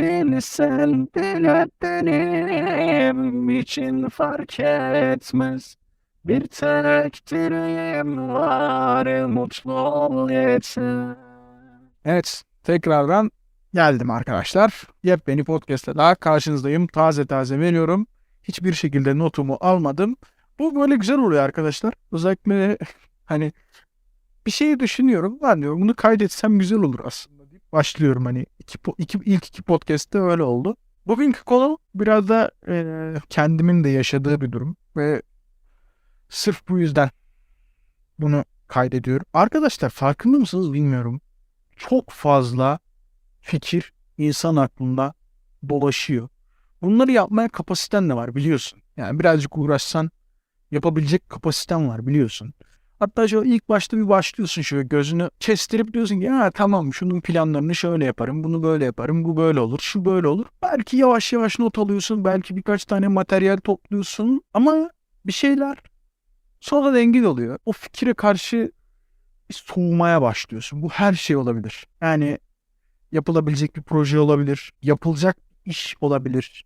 Bilsen bile benim için fark etmez. Bir tek dileğim var, mutlu ol yeter. Evet, tekrardan geldim arkadaşlar. Yepyeni podcast'te daha karşınızdayım. Taze taze veriyorum. Hiçbir şekilde notumu almadım. Bu böyle güzel oluyor arkadaşlar. Özellikle hani bir şeyi düşünüyorum. Ben diyorum bunu kaydetsem güzel olur aslında başlıyorum. Hani iki, iki, ilk iki podcast'te öyle oldu. Bugünkü konu biraz da e, kendimin de yaşadığı bir durum ve sırf bu yüzden bunu kaydediyorum. Arkadaşlar farkında mısınız bilmiyorum. Çok fazla fikir insan aklında dolaşıyor. Bunları yapmaya kapasiten de var biliyorsun. Yani birazcık uğraşsan yapabilecek kapasiten var biliyorsun. Hatta şöyle ilk başta bir başlıyorsun şöyle gözünü kestirip diyorsun ki ha tamam şunun planlarını şöyle yaparım, bunu böyle yaparım, bu böyle olur, şu böyle olur. Belki yavaş yavaş not alıyorsun, belki birkaç tane materyal topluyorsun ama bir şeyler sonra engel oluyor. O fikre karşı soğumaya başlıyorsun. Bu her şey olabilir. Yani yapılabilecek bir proje olabilir, yapılacak iş olabilir.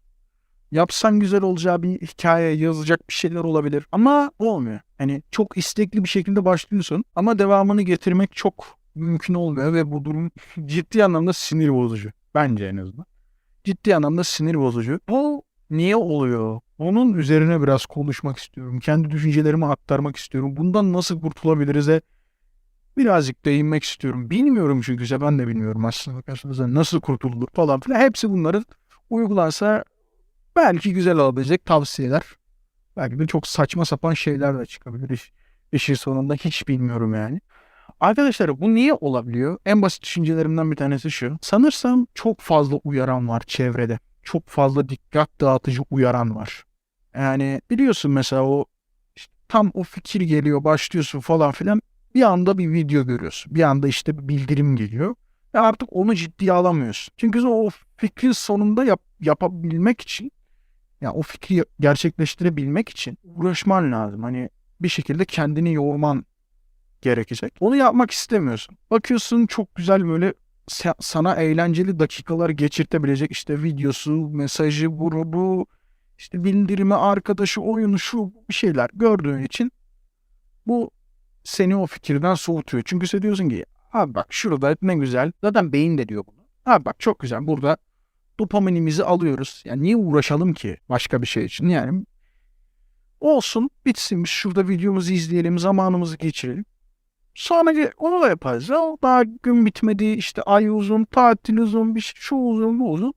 Yapsan güzel olacağı bir hikaye yazacak bir şeyler olabilir ama olmuyor. Hani çok istekli bir şekilde başlıyorsun ama devamını getirmek çok mümkün olmuyor ve bu durum ciddi anlamda sinir bozucu. Bence en azından. Ciddi anlamda sinir bozucu. Bu niye oluyor? Onun üzerine biraz konuşmak istiyorum. Kendi düşüncelerimi aktarmak istiyorum. Bundan nasıl kurtulabiliriz'e birazcık değinmek istiyorum. Bilmiyorum çünkü ben de bilmiyorum aslında bakarsanız nasıl kurtulur falan filan. Hepsi bunların uygulansa belki güzel olabilecek tavsiyeler. Belki de çok saçma sapan şeyler de çıkabilir iş, işin sonunda hiç bilmiyorum yani. Arkadaşlar bu niye olabiliyor? En basit düşüncelerimden bir tanesi şu. Sanırsam çok fazla uyaran var çevrede. Çok fazla dikkat dağıtıcı uyaran var. Yani biliyorsun mesela o işte tam o fikir geliyor başlıyorsun falan filan bir anda bir video görüyorsun. Bir anda işte bir bildirim geliyor. Ve artık onu ciddiye alamıyorsun. Çünkü o fikrin sonunda yap, yapabilmek için ya o fikri gerçekleştirebilmek için uğraşman lazım. Hani bir şekilde kendini yorman gerekecek. Onu yapmak istemiyorsun. Bakıyorsun çok güzel böyle sa- sana eğlenceli dakikalar geçirtebilecek işte videosu, mesajı, bu, bu işte bildirimi, arkadaşı, oyunu, şu bir şeyler gördüğün için bu seni o fikirden soğutuyor. Çünkü sen diyorsun ki abi bak şurada ne güzel. Zaten beyin de diyor bunu. Abi bak çok güzel burada dopaminimizi alıyoruz. Yani niye uğraşalım ki başka bir şey için? Yani olsun bitsin biz şurada videomuzu izleyelim zamanımızı geçirelim. Sonra onu da yaparız. Ya, daha gün bitmedi işte ay uzun, tatil uzun, bir şey, şu uzun, bu uzun.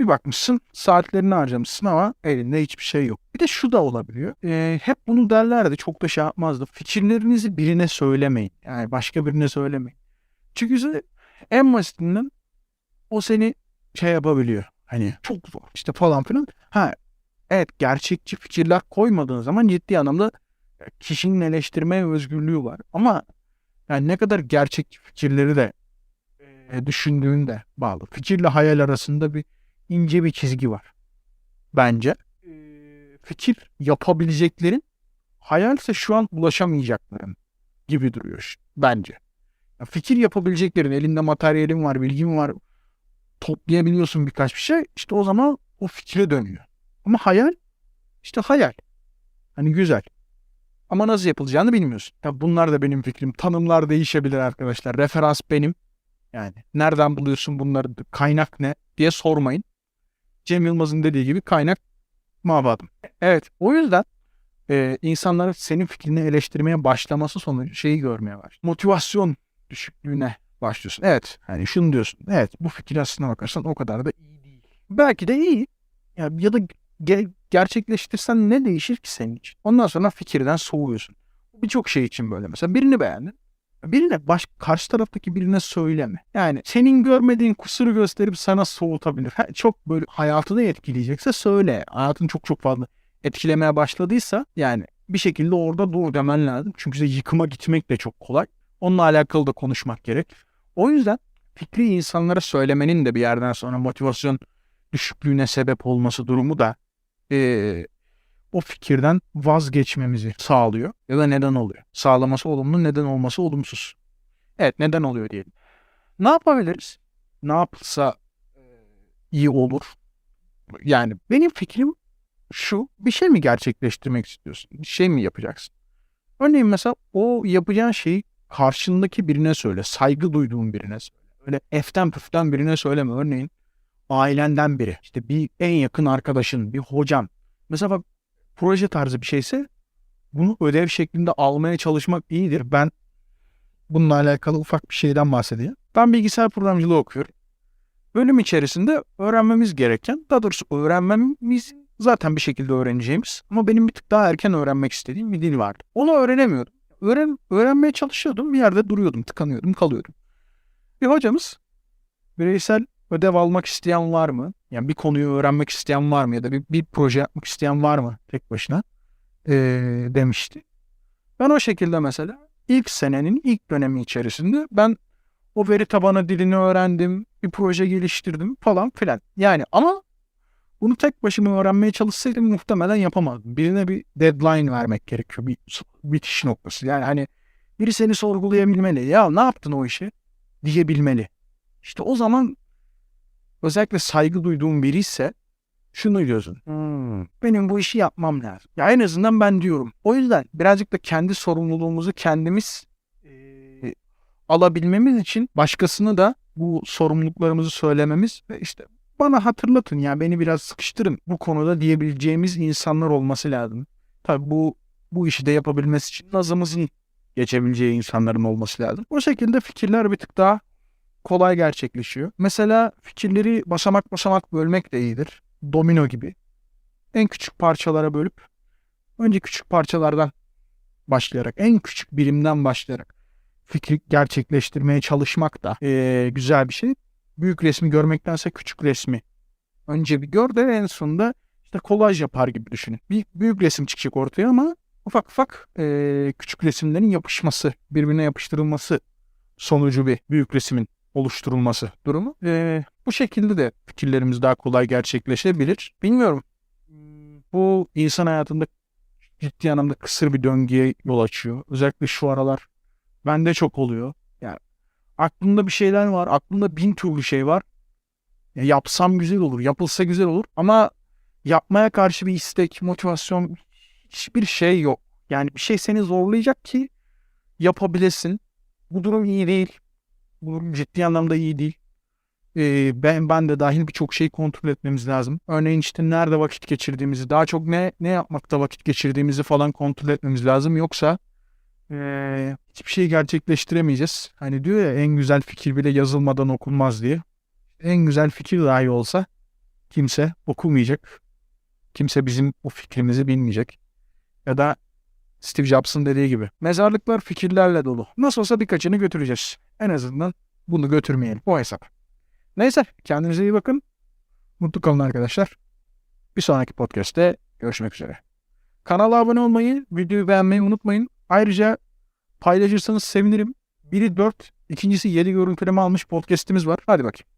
Bir bakmışsın saatlerini harcamışsın ama elinde hiçbir şey yok. Bir de şu da olabiliyor. Ee, hep bunu derlerdi çok da şey yapmazdı. Fikirlerinizi birine söylemeyin. Yani başka birine söylemeyin. Çünkü en basitinden o seni şey yapabiliyor. Hani çok zor işte falan filan. Ha evet gerçekçi fikirler koymadığın zaman ciddi anlamda kişinin eleştirme özgürlüğü var. Ama yani ne kadar gerçekçi fikirleri de e, düşündüğünde bağlı. Fikirle hayal arasında bir ince bir çizgi var. Bence. E, fikir yapabileceklerin hayalse şu an ulaşamayacakların gibi duruyor bence. Ya fikir yapabileceklerin elinde materyalin var, bilgin var, toplayabiliyorsun birkaç bir şey. İşte o zaman o fikre dönüyor. Ama hayal işte hayal. Hani güzel. Ama nasıl yapılacağını bilmiyorsun. Ya bunlar da benim fikrim. Tanımlar değişebilir arkadaşlar. Referans benim. Yani nereden buluyorsun bunları? Kaynak ne diye sormayın. Cem Yılmaz'ın dediği gibi kaynak mabadım. Evet o yüzden e, insanların senin fikrini eleştirmeye başlaması sonucu şeyi görmeye var. Motivasyon düşüklüğüne başlıyorsun. Evet hani şunu diyorsun. Evet bu fikir aslına bakarsan o kadar da iyi değil. Belki de iyi. Ya, ya da ge- gerçekleştirsen ne değişir ki senin için? Ondan sonra fikirden soğuyorsun. Birçok şey için böyle mesela birini beğendin. Birine baş, karşı taraftaki birine söyleme. Yani senin görmediğin kusuru gösterip sana soğutabilir. Ha, çok böyle hayatını etkileyecekse söyle. Hayatını çok çok fazla etkilemeye başladıysa yani bir şekilde orada dur demen lazım. Çünkü yıkıma gitmek de çok kolay. Onunla alakalı da konuşmak gerek. O yüzden fikri insanlara söylemenin de bir yerden sonra motivasyon düşüklüğüne sebep olması durumu da eee, o fikirden vazgeçmemizi sağlıyor. Ya da neden oluyor? Sağlaması olumlu, neden olması olumsuz. Evet neden oluyor diyelim. Ne yapabiliriz? Ne yapılsa iyi olur. Yani benim fikrim şu. Bir şey mi gerçekleştirmek istiyorsun? Bir şey mi yapacaksın? Örneğin mesela o yapacağın şeyi karşındaki birine söyle. Saygı duyduğun birine söyle. Öyle eften püften birine söyleme. Örneğin ailenden biri. işte bir en yakın arkadaşın, bir hocan. Mesela bak proje tarzı bir şeyse bunu ödev şeklinde almaya çalışmak iyidir. Ben bununla alakalı ufak bir şeyden bahsedeyim. Ben bilgisayar programcılığı okuyorum. Bölüm içerisinde öğrenmemiz gereken, daha doğrusu öğrenmemiz zaten bir şekilde öğreneceğimiz ama benim bir tık daha erken öğrenmek istediğim bir dil vardı. Onu öğrenemiyordum. Öğren, öğrenmeye çalışıyordum. Bir yerde duruyordum, tıkanıyordum, kalıyordum. Bir hocamız bireysel ödev almak isteyen var mı? Yani bir konuyu öğrenmek isteyen var mı? Ya da bir, bir proje yapmak isteyen var mı tek başına? Ee, demişti. Ben o şekilde mesela ilk senenin ilk dönemi içerisinde ben o veri tabanı dilini öğrendim, bir proje geliştirdim falan filan. Yani ama bunu tek başıma öğrenmeye çalışsaydım muhtemelen yapamazdım. Birine bir deadline vermek gerekiyor. Bir bitiş noktası. Yani hani biri seni sorgulayabilmeli. Ya ne yaptın o işi? Diyebilmeli. İşte o zaman özellikle saygı duyduğum biri ise şunu diyorsun. "Hmm, benim bu işi yapmam lazım. Ya en azından ben diyorum. O yüzden birazcık da kendi sorumluluğumuzu kendimiz eee, alabilmemiz için başkasını da bu sorumluluklarımızı söylememiz ve işte bana hatırlatın ya beni biraz sıkıştırın bu konuda diyebileceğimiz insanlar olması lazım. Tabii bu bu işi de yapabilmesi için nazımızın geçebileceği insanların olması lazım. O şekilde fikirler bir tık daha kolay gerçekleşiyor. Mesela fikirleri basamak basamak bölmek de iyidir. Domino gibi. En küçük parçalara bölüp önce küçük parçalardan başlayarak, en küçük birimden başlayarak fikri gerçekleştirmeye çalışmak da eee, güzel bir şey. Büyük resmi görmektense küçük resmi önce bir gör de en sonunda işte kolaj yapar gibi düşünün. Bir büyük resim çıkacak ortaya ama ufak ufak eee, küçük resimlerin yapışması, birbirine yapıştırılması sonucu bir büyük resmin oluşturulması durumu. Eee, bu şekilde de fikirlerimiz daha kolay gerçekleşebilir. Bilmiyorum. Bu insan hayatında ciddi anlamda kısır bir döngüye yol açıyor. Özellikle şu aralar bende çok oluyor. Aklımda bir şeyler var. Aklımda bin türlü şey var. Ya yapsam güzel olur. Yapılsa güzel olur. Ama yapmaya karşı bir istek, motivasyon hiçbir şey yok. Yani bir şey seni zorlayacak ki yapabilesin. Bu durum iyi değil. Bu durum ciddi anlamda iyi değil. Ee, ben ben de dahil birçok şeyi kontrol etmemiz lazım. Örneğin işte nerede vakit geçirdiğimizi, daha çok ne ne yapmakta vakit geçirdiğimizi falan kontrol etmemiz lazım. Yoksa ee, hiçbir şey gerçekleştiremeyeceğiz. Hani diyor ya en güzel fikir bile yazılmadan okunmaz diye. En güzel fikir dahi olsa kimse okumayacak. Kimse bizim o fikrimizi bilmeyecek. Ya da Steve Jobs'ın dediği gibi. Mezarlıklar fikirlerle dolu. Nasıl olsa birkaçını götüreceğiz. En azından bunu götürmeyelim. O hesap. Neyse kendinize iyi bakın. Mutlu kalın arkadaşlar. Bir sonraki podcast'te görüşmek üzere. Kanala abone olmayı, videoyu beğenmeyi unutmayın. Ayrıca paylaşırsanız sevinirim. Biri 4, ikincisi 7 görüntüleme almış podcast'imiz var. Hadi bakayım.